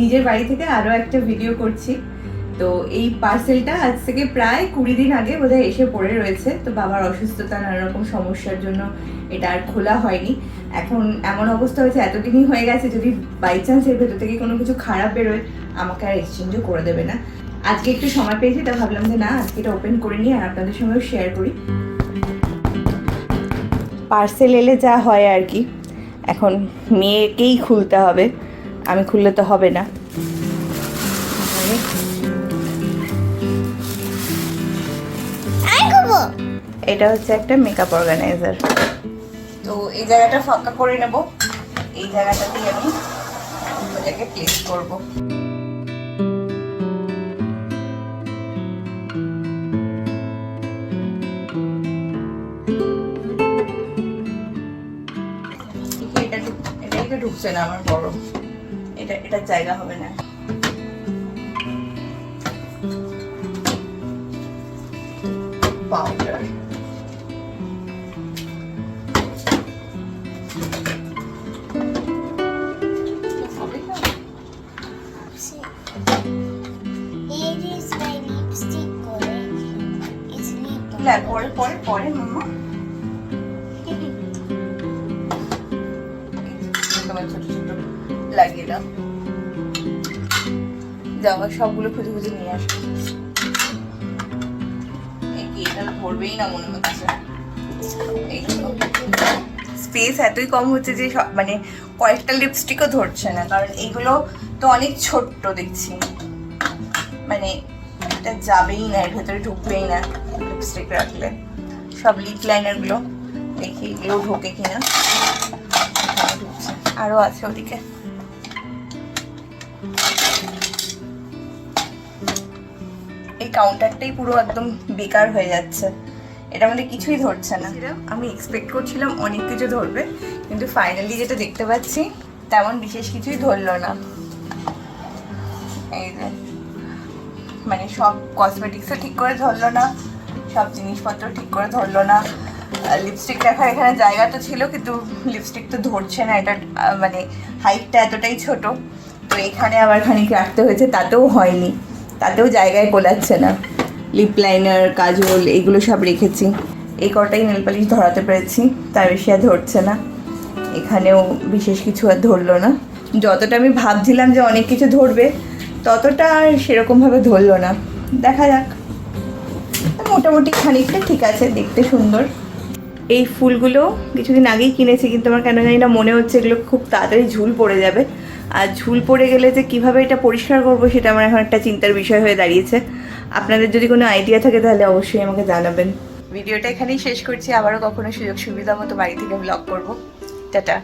নিজের বাড়ি থেকে আরও একটা ভিডিও করছি। তো এই পার্সেলটা আজ থেকে প্রায় কুড়ি দিন আগে বোধহয় এসে পড়ে রয়েছে। তো বাবার অসুস্থতা নানা রকম সমস্যার জন্য এটা আর খোলা হয়নি। এখন এমন অবস্থা হয়েছে, এতদিনই হয়ে গেছে, যদি বাই চান্স এর ভেতর থেকে কোনো কিছু খারাপ বেরোয়, আমাকে আর এক্সচেঞ্জও করে দেবে না। আজকে একটু সময় পেয়েছি, তা ভাবলাম যে না, আজকে এটা ওপেন করে নিই আর আপনাদের সঙ্গেও শেয়ার করি। পার্সেল এলে যা হয় আর কি। এখন মেয়েকেই খুলতে হবে। আমি খুললে তো হবে না। এটা হচ্ছে একটা মেকআপ অর্গানাইজার তো এই জায়গাটা ফাঁকা করে নেব। এই জায়গাটাতেই আমি ওটাকে প্লেস করব। এটা ঢুক- এটা এটা ঢুকছে না আমার বড়। এটা এটার জায়গা হবে না powder Here is my lipstick color. It's lip. পরে পরে পরে মামা তোমার ছোট ছোট লাগিয়ে দাও। যাওয়া সবগুলো খুঁজে খুঁজে নিয়ে আসো। এই কি, এটা পড়বেই না মনে হচ্ছে স্পেস এতই কম হচ্ছে যে সব- মানে কয়েকটা লিপস্টিকও ধরছে না। কারণ এইগুলো তো অনেক ছোট্ট দেখছি। মানে এটা যাবেই না, এর ভেতরে ঢুকবেই না লিপস্টিক রাখলে। সব লিপ লাইনারগুলো দেখি এগুলো ঢোকে কিনা। ঢুকছে। আরও আছে ওদিকে। কাউন্টারটাই পুরো একদম বেকার হয়ে যাচ্ছে। এটা মধ্যে কিছুই ধরছে না। আমি এক্সপেক্ট করছিলাম অনেক কিছু ধরবে, কিন্তু ফাইনালি যেটা দেখতে পাচ্ছি, তেমন বিশেষ কিছুই ধরলো না। এই যে মানে সব কসমেটিক্সও ঠিক করে ধরলো না, সব জিনিসপত্র ঠিক করে ধরলো না। লিপস্টিক রাখার এখানে জায়গা তো ছিল, কিন্তু লিপস্টিক তো ধরছে না, এটা মানে হাইটটা এতটাই ছোট। তো এখানে আবার খানিক রাখতে হয়েছে, তাতেও হয়নি। তাতেও জায়গায় কোলাচ্ছে না। লিপ লাইনার কাজল, এগুলো সব রেখেছি। এই কটাই নেল পালিশ ধরাতে পেরেছি, তার বেশি আর ধরছে না। এখানেও বিশেষ কিছু আর ধরলো না। যতটা আমি ভাবছিলাম যে অনেক কিছু ধরবে, ততটা আর সেরকমভাবে ধরলো না। দেখা যাক। মোটামুটি খানিকটা ঠিক আছে, দেখতে সুন্দর। এই ফুলগুলো কিছুদিন আগেই কিনেছি, কিন্তু আমার কেন জানি না মনে হচ্ছে এগুলো খুব তাড়াতাড়ি ঝুল পড়ে যাবে। আর ঝুল পড়ে গেলে যে কীভাবে এটা পরিষ্কার করব সেটা আমার এখন একটা চিন্তার বিষয় হয়ে দাঁড়িয়েছে। আপনাদের যদি কোনো আইডিয়া থাকে তাহলে অবশ্যই আমাকে জানাবেন। ভিডিওটা এখানেই শেষ করছি। আবারও কখনো সুযোগ সুবিধা মতো বাড়ি থেকে ব্লগ করব। টাটা।